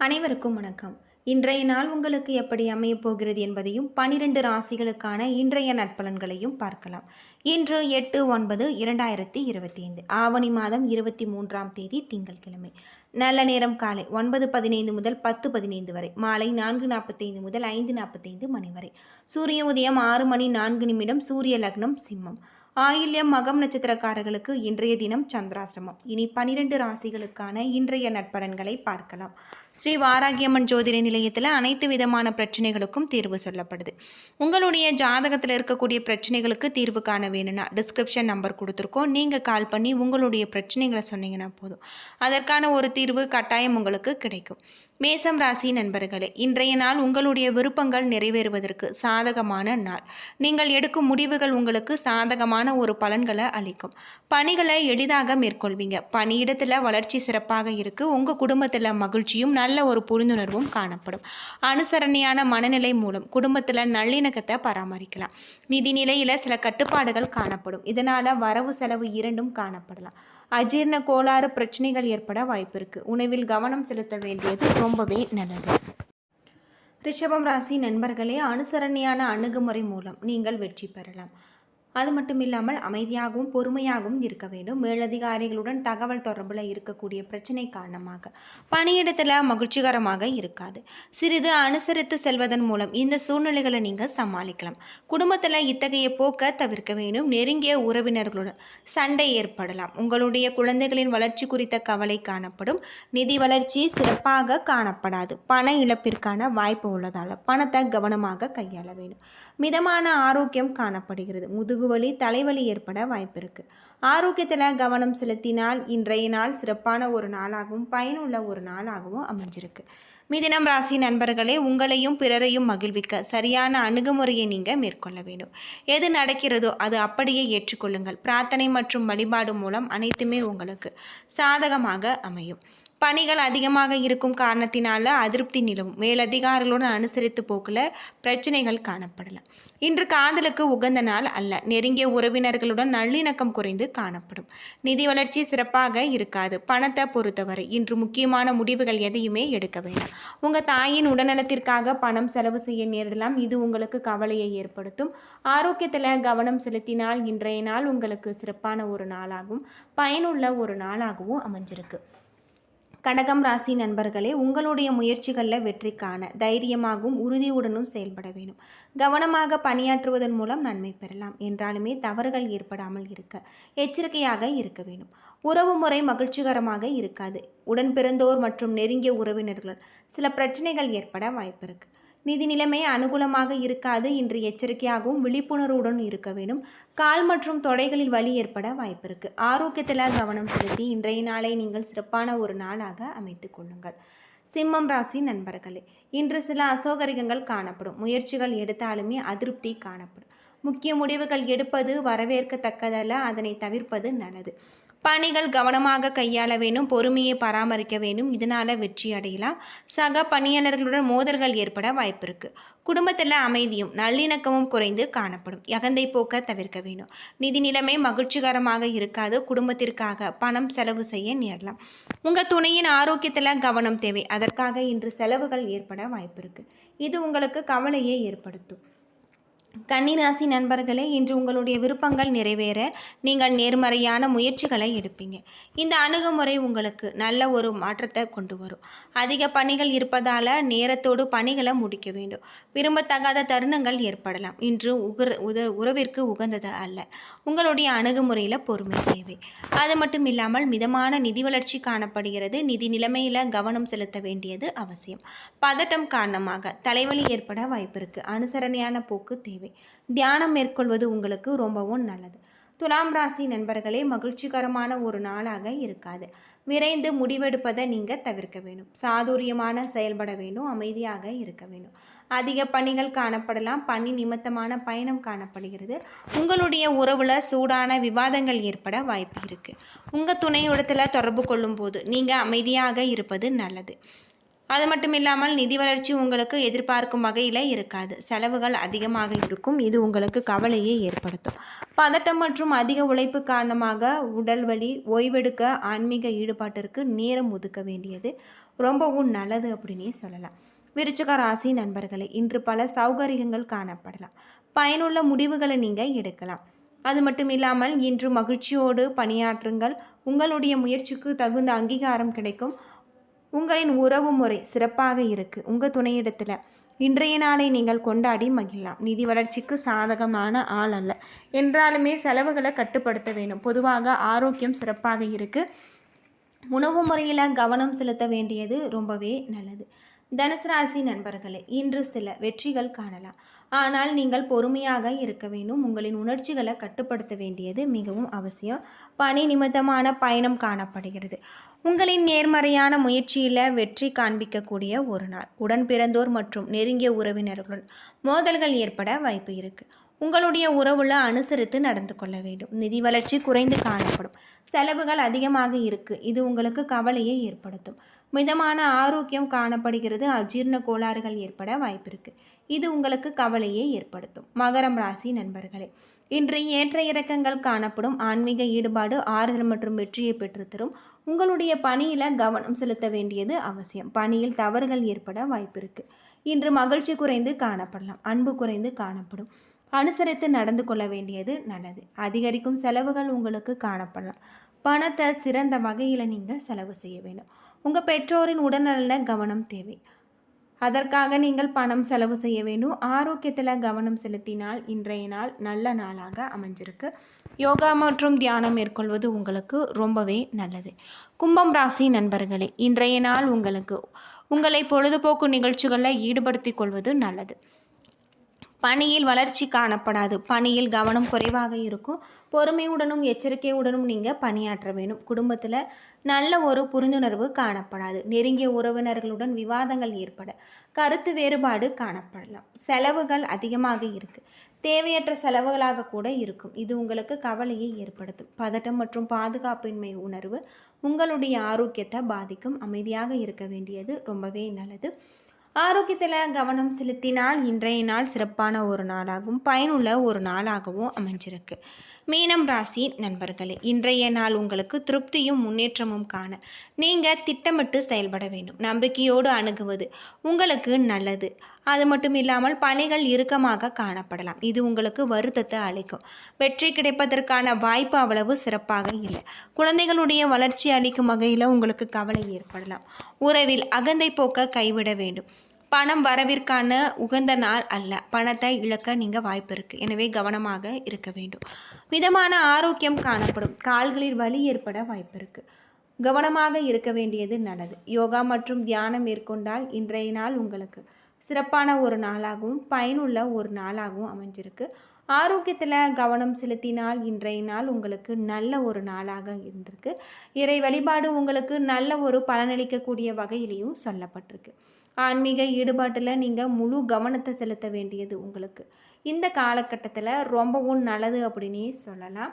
அனைவருக்கும் வணக்கம். இன்றைய நாள் உங்களுக்கு எப்படி அமையப் போகிறது என்பதையும் பனிரெண்டு ராசிகளுக்கான இன்றைய நட்பலன்களையும் பார்க்கலாம். இன்று எட்டு ஒன்பது இரண்டாயிரத்தி இருபத்தி ஐந்து ஆவணி மாதம் இருபத்தி மூன்றாம் தேதி திங்கட்கிழமை. நல்ல நேரம் காலை ஒன்பது பதினைந்து முதல் பத்து பதினைந்து வரை. மாலை நான்கு நாற்பத்தைந்து முதல் ஐந்து நாற்பத்தைந்து மணி வரை. சூரிய உதயம் ஆறு மணி நான்கு நிமிடம் சூரிய லக்னம் சிம்மம். ஆயில்யம் மகம் நட்சத்திரக்காரர்களுக்கு இன்றைய தினம் சந்திராசிரமம் இனி பனிரெண்டு ராசிகளுக்கான இன்றைய நட்பலன்களை பார்க்கலாம். ஸ்ரீ வாராகியம்மன் ஜோதிட நிலையத்தில் அனைத்து விதமான பிரச்சனைகளுக்கும் தீர்வு சொல்லப்படுது. உங்களுடைய ஜாதகத்தில் இருக்கக்கூடிய பிரச்சனைகளுக்கு தீர்வு காண வேணும்னா டிஸ்கிரிப்ஷன் நம்பர் கொடுத்துருக்கோம். நீங்கள் கால் பண்ணி உங்களுடைய பிரச்சனைகளை சொன்னீங்கன்னா போதும். அதற்கான ஒரு தீர்வு கட்டாயம் உங்களுக்கு கிடைக்கும். மேசம் ராசி நண்பர்களே இன்றைய நாள் உங்களுடைய விருப்பங்கள் நிறைவேறுவதற்கு சாதகமான நாள். நீங்கள் எடுக்கும் முடிவுகள் உங்களுக்கு சாதகமான ஒரு பலன்களை அளிக்கும். பணிகளை எளிதாக மேற்கொள்வீங்க. பணியிடத்தில் வளர்ச்சி சிறப்பாக இருக்குது உங்கள் குடும்பத்தில் மகிழ்ச்சியும் நல்ல நல்ல ஒரு புரிந்துணர்வும் காணப்படும். அனுசரணையான மனநிலை மூலம் குடும்பத்தில் நல்லிணக்கத்தை பராமரிக்கலாம். நிதி நிலையில் சில கட்டுப்பாடுகள் காணப்படும். இதனால் வரவு செலவு இரண்டும் காணப்படலாம். அஜீர்ண கோளாறு பிரச்சனைகள் ஏற்பட வாய்ப்பு இருக்குது உணவில் கவனம் செலுத்த வேண்டியது ரொம்பவே நல்லது. ரிஷபம் ராசி நண்பர்களே அனுசரணையான அணுகுமுறை மூலம் நீங்கள் வெற்றி பெறலாம். அது மட்டும் இல்லாமல் அமைதியாகவும் பொறுமையாகவும் இருக்க வேண்டும். மேலதிகாரிகளுடன் தகவல் தொடர்பில் இருக்கக்கூடிய பிரச்சனை காரணமாக. பணியிடத்தில் மகிழ்ச்சிகரமாக இருக்காது. சிறிது அனுசரித்து செல்வதன் மூலம் இந்த சூழ்நிலைகளை நீங்கள் சமாளிக்கலாம். குடும்பத்தில் இத்தகைய போக்க தவிர்க்க வேண்டும். நெருங்கிய உறவினர்களுடன் சண்டை ஏற்படலாம். உங்களுடைய குழந்தைகளின் வளர்ச்சி குறித்த கவலை காணப்படும். நிதி வளர்ச்சி சிறப்பாக காணப்படாது. பண இழப்பிற்கான வாய்ப்பு உள்ளதால் பணத்தை கவனமாக கையாள வேண்டும். மிதமான ஆரோக்கியம் காணப்படுகிறது. முதுகுவலி தலைவலி ஏற்பட வாய்ப்பு ஆரோக்கியத்தில் கவனம் செலுத்தினால் இன்றைய நாள் சிறப்பான ஒரு நாளாகவும் பயனுள்ள ஒரு நாளாகவும் அமைஞ்சிருக்கு. மிதினம் ராசி நண்பர்களே உங்களையும் பிறரையும் மகிழ்விக்க சரியான அணுகுமுறையை நீங்கள் மேற்கொள்ள வேண்டும். எது நடக்கிறதோ அது அப்படியே ஏற்றுக்கொள்ளுங்கள். பிரார்த்தனை மற்றும் வழிபாடு மூலம் அனைத்துமே உங்களுக்கு சாதகமாக அமையும். பணிகள் அதிகமாக இருக்கும் காரணத்தினால அதிருப்தி நிலவும். மேலதிகாரிகளுடன் அனுசரித்து போக்கில் பிரச்சனைகள் காணப்படலாம். இன்று காதலுக்கு உகந்த நாள் அல்ல. நெருங்கிய உறவினர்களுடன் நல்லிணக்கம் குறைந்து காணப்படும். நிதி வளர்ச்சி சிறப்பாக இருக்காது. பணத்தை பொறுத்தவரை இன்று முக்கியமான முடிவுகள் எதையுமே எடுக்க வேண்டாம். உங்கள் தாயின் உடல்நலத்திற்காக பணம் செலவு செய்ய நேரிடலாம். இது உங்களுக்கு கவலையை ஏற்படுத்தும். ஆரோக்கியத்தில் கவனம் செலுத்தினால் இன்றைய நாள் உங்களுக்கு சிறப்பான ஒரு நாளாகவும் பயனுள்ள ஒரு நாளாகவும் அமைஞ்சிருக்கு. கடகம் ராசி நண்பர்களே உங்களுடைய முயற்சிகளில் வெற்றி காண தைரியமாகவும் உறுதியுடனும் செயல்பட வேண்டும். கவனமாக பணியாற்றுவதன் மூலம் நன்மை பெறலாம். என்றாலுமே தவறுகள் ஏற்படாமல் இருக்க எச்சரிக்கையாக இருக்க வேண்டும். உறவு முறை மகிழ்ச்சிகரமாக இருக்காது. உடன் பிறந்தோர் மற்றும் நெருங்கிய உறவினர்கள் சில பிரச்சனைகள் ஏற்பட வாய்ப்பு இருக்குது நிதி நிலைமை அனுகூலமாக இருக்காது இன்று எச்சரிக்கையாகவும் விழிப்புணர்வுடன் இருக்க வேண்டும். கால் மற்றும் தொடைகளில் வலி ஏற்பட வாய்ப்பு இருக்குது ஆரோக்கியத்தில் கவனம் செலுத்தி இன்றைய நாளை நீங்கள் சிறப்பான ஒரு நாளாக அமைத்து கொள்ளுங்கள். சிம்மம் ராசி நண்பர்களே இன்று சில அசௌகரியங்கள் காணப்படும். முயற்சிகள் எடுத்தாலுமே அதிருப்தி காணப்படும். முக்கிய முடிவுகள் எடுப்பது வரவேற்கத்தக்கதல்ல அதனை தவிர்ப்பது நல்லது. பணிகள் கவனமாக கையாள வேணும் பொறுமையை பராமரிக்க வேணும் இதனால் வெற்றி அடையலாம். சக பணியாளர்களுடன் மோதல்கள் ஏற்பட வாய்ப்பு இருக்குது குடும்பத்தில் அமைதியும் நல்லிணக்கமும் குறைந்து காணப்படும். யகந்தை போக்க தவிர்க்க வேணும் நிதி நிலைமை மகிழ்ச்சிகரமாக இருக்காது. குடும்பத்திற்காக பணம் செலவு செய்ய நேரலாம். உங்கள் துணையின் ஆரோக்கியத்தில் கவனம் தேவை. அதற்காக இன்று செலவுகள் ஏற்பட வாய்ப்பு இருக்குது இது உங்களுக்கு கவலையை ஏற்படுத்தும். கன்னிராசி நண்பர்களே இன்று உங்களுடைய விருப்பங்கள் நிறைவேற நீங்கள் நேர்மறையான முயற்சிகளை எடுப்பீங்க. இந்த அணுகுமுறை உங்களுக்கு நல்ல ஒரு மாற்றத்தை கொண்டு வரும். அதிக பணிகள் இருப்பதால் நேரத்தோடு பணிகளை முடிக்க வேண்டும். விரும்பத்தகாத தருணங்கள் ஏற்படலாம். இன்று உகர் உத உறவிற்கு உகந்தது அல்ல. உங்களுடைய அணுகுமுறையில் பொறுமை தேவை. அது மட்டும் இல்லாமல் மிதமான நிதி வளர்ச்சி காணப்படுகிறது. நிதி நிலைமையில் கவனம் செலுத்த வேண்டியது அவசியம். பதட்டம் காரணமாக தலைவலி ஏற்பட வாய்ப்பு இருக்குது அனுசரணையான போக்கு தேவை. தியானம் மேற்கொள்வது உங்களுக்கு ரொம்பவும் நல்லது. துலாம் ராசி நண்பர்களே மகிழ்ச்சிகரமான ஒரு நாளாக இருக்காது. விரைந்து முடிவெடுப்பதை நீங்கள் தவிர்க்க வேணும் சாதுரியமான செயல்பட வேண்டும் அமைதியாக இருக்க வேண்டும். அதிக பணிகள் காணப்படலாம் பணி நிமித்தமான பயணம் காணப்படுகிறது. உங்களுடைய உறவில் சூடான விவாதங்கள் ஏற்பட வாய்ப்பு இருக்குது உங்கள் துணையுடத்தில் தொடர்பு கொள்ளும்போது நீங்கள் அமைதியாக இருப்பது நல்லது. அது மட்டும் இல்லாமல் நிதி வளர்ச்சி உங்களுக்கு எதிர்பார்க்கும் வகையில் இருக்காது. செலவுகள் அதிகமாக இருக்கும். இது உங்களுக்கு கவலையை ஏற்படுத்தும். பதட்டம் மற்றும் அதிக உழைப்பு காரணமாக உடல் வலி ஓய்வெடுக்க ஆன்மீக ஈடுபாட்டிற்கு நேரம் ஒதுக்க வேண்டியது ரொம்பவும் நல்லது அப்படின்னே சொல்லலாம். விருச்சக ராசி நண்பர்களே இன்று பல சௌகரியங்கள் காணப்படலாம். பயனுள்ள முடிவுகளை நீங்கள் எடுக்கலாம். அது மட்டும் இல்லாமல் இன்று மகிழ்ச்சியோடு பணியாற்றுங்கள். உங்களுடைய முயற்சிக்கு தகுந்த அங்கீகாரம் கிடைக்கும். உங்களின் உறவு முறை சிறப்பாக இருக்குது உங்கள் துணையிடத்தில். இன்றைய நாளை நீங்கள் கொண்டாடி மகிழலாம். நிதி வளர்ச்சிக்கு சாதகமான ஆள் அல்ல. என்றாலுமே செலவுகளை கட்டுப்படுத்த வேண்டும். பொதுவாக ஆரோக்கியம் சிறப்பாக இருக்குது உணவு முறையில் கவனம் செலுத்த வேண்டியது ரொம்பவே நல்லது. தனுசு ராசி நண்பர்களே இன்று சில வெற்றிகள் காணலாம். ஆனால் நீங்கள் பொறுமையாக இருக்க வேண்டும். உங்களின் உணர்ச்சிகளை கட்டுப்படுத்த வேண்டியது மிகவும் அவசியம். பணி நிமித்தமான பயணம் காணப்படுகிறது. உங்களின் நேர்மறையான முயற்சியில் வெற்றி காண்பிக்கக்கூடிய ஒரு நாள். உடன் பிறந்தோர் மற்றும் நெருங்கிய உறவினர்களுடன் மோதல்கள் ஏற்பட வாய்ப்பு இருக்குது உங்களுடைய உறவுல அனுசரித்து நடந்து கொள்ள வேண்டும். நிதி வளர்ச்சி குறைந்து காணப்படும். செலவுகள் அதிகமாக இருக்குது இது உங்களுக்கு கவலையை ஏற்படுத்தும். மிதமான ஆரோக்கியம் காணப்படுகிறது. அஜீர்ண கோளாறுகள் ஏற்பட வாய்ப்பிருக்கு. இது உங்களுக்கு கவலையை ஏற்படுத்தும். மகரம் ராசி நண்பர்களே இன்று ஏற்ற இறக்கங்கள் காணப்படும். ஆன்மீக ஈடுபாடு ஆறுதல் மற்றும் வெற்றியை பெற்றுத்தரும். உங்களுடைய பணியில் கவனம் செலுத்த வேண்டியது அவசியம். பணியில் தவறுகள் ஏற்பட வாய்ப்பிருக்கு. இன்று மகிழ்ச்சி குறைந்து காணப்படலாம். அன்பு குறைந்து காணப்படும். அனுசரித்து நடந்து கொள்ள வேண்டியது நல்லது. அதிகரிக்கும் செலவுகள் உங்களுக்கு காணப்படலாம். பணத்தை சிறந்த வகையில் நீங்கள் செலவு செய்ய வேண்டும். உங்கள் பெற்றோரின் உடல்நலில் கவனம் தேவை. அதற்காக நீங்கள் பணம் செலவு செய்ய வேண்டும். ஆரோக்கியத்தில் கவனம் செலுத்தினால் இன்றைய நாள் நல்ல நாளாக அமைஞ்சிருக்கு. யோகா மற்றும் தியானம் மேற்கொள்வது உங்களுக்கு ரொம்பவே நல்லது. கும்பம் ராசி நண்பர்களே இன்றைய நாள் உங்களுக்கு உங்களை பொழுதுபோக்கு நிகழ்ச்சிகளில் ஈடுபடுத்திக் கொள்வது நல்லது. பணியில் வளர்ச்சி காணப்படாது. பணியில் கவனம் குறைவாக இருக்கும். பொறுமையுடனும் எச்சரிக்கையுடனும் நீங்கள் பணியாற்ற வேண்டும். குடும்பத்தில் நல்ல ஒரு புரிந்துணர்வு காணப்படாது. நெருங்கிய உறவினர்களுடன் விவாதங்கள் ஏற்பட கருத்து வேறுபாடு காணப்படலாம். செலவுகள் அதிகமாக இருக்குது தேவையற்ற செலவுகளாக கூட இருக்கும். இது உங்களுக்கு கவலையை ஏற்படுத்தும். பதட்டம் மற்றும் பாதுகாப்பின்மை உணர்வு உங்களுடைய ஆரோக்கியத்தை பாதிக்கும். அமைதியாக இருக்க வேண்டியது ரொம்பவே நல்லது. ஆரோக்கியத்தில் கவனம் செலுத்தினால் இன்றைய நாள் சிறப்பான ஒரு நாளாகவும் பயனுள்ள ஒரு நாளாகவும் அமைஞ்சிருக்கு. மீனம் ராசி நண்பர்களே இன்றைய நாள் உங்களுக்கு திருப்தியும் முன்னேற்றமும் காண நீங்கள் திட்டமிட்டு செயல்பட வேண்டும். நம்பிக்கையோடு அணுகுவது உங்களுக்கு நல்லது. அது மட்டும் இல்லாமல் பணிகள் இறுக்கமாக காணப்படலாம். இது உங்களுக்கு வருத்தத்தை அளிக்கும். வெற்றி கிடைப்பதற்கான வாய்ப்பு அவ்வளவு சிறப்பாக இல்லை. குழந்தைகளுடைய வளர்ச்சி அளிக்கும் வகையில் உங்களுக்கு கவலை ஏற்படலாம். உறவில் அகந்தை போக்க கைவிட வேண்டும். பணம் வரவிற்கான உகந்த நாள் அல்ல. பணத்தை இழக்க நீங்கள் வாய்ப்பு இருக்குது எனவே கவனமாக இருக்க வேண்டும். மிதமான ஆரோக்கியம் காணப்படும். கால்களில் வலி ஏற்பட வாய்ப்பு இருக்குது கவனமாக இருக்க வேண்டியது நல்லது. யோகா மற்றும் தியானம் மேற்கொண்டால் இன்றைய நாள் உங்களுக்கு சிறப்பான ஒரு நாளாகவும் பயனுள்ள ஒரு நாளாகவும் அமைஞ்சிருக்கு. ஆரோக்கியத்தில் கவனம் செலுத்தினால் இன்றைய நாள் உங்களுக்கு நல்ல ஒரு நாளாக இருந்திருக்கு. இறை வழிபாடு உங்களுக்கு நல்ல ஒரு பலனளிக்கக்கூடிய வகையிலையும் சொல்லப்பட்டிருக்கு. ஆன்மீக ஈடுபாட்டில் நீங்கள் முழு கவனத்தை செலுத்த வேண்டியது உங்களுக்கு. இந்த காலகட்டத்தில் ரொம்பவும் நல்லது அப்படின்னே சொல்லலாம்.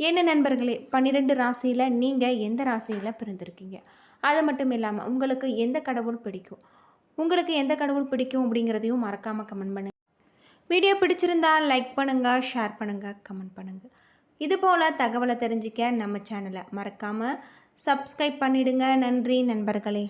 என்ன நண்பர்களே பன்னிரெண்டு ராசியில் நீங்கள் எந்த ராசியில் பிறந்திருக்கீங்க? அது மட்டும் இல்லாமல் உங்களுக்கு எந்த கடவுள் பிடிக்கும்? உங்களுக்கு எந்த கடவுள் பிடிக்கும் அப்படிங்கிறதையும் மறக்காமல் கமெண்ட் பண்ணுங்கள் வீடியோ பிடிச்சிருந்தால் லைக் பண்ணுங்கள் ஷேர் பண்ணுங்கள் கமெண்ட் பண்ணுங்கள் இது போல் தகவலை தெரிஞ்சிக்க நம்ம சேனலை மறக்காமல் சப்ஸ்கிரைப் பண்ணிடுங்க. நன்றி நண்பர்களே.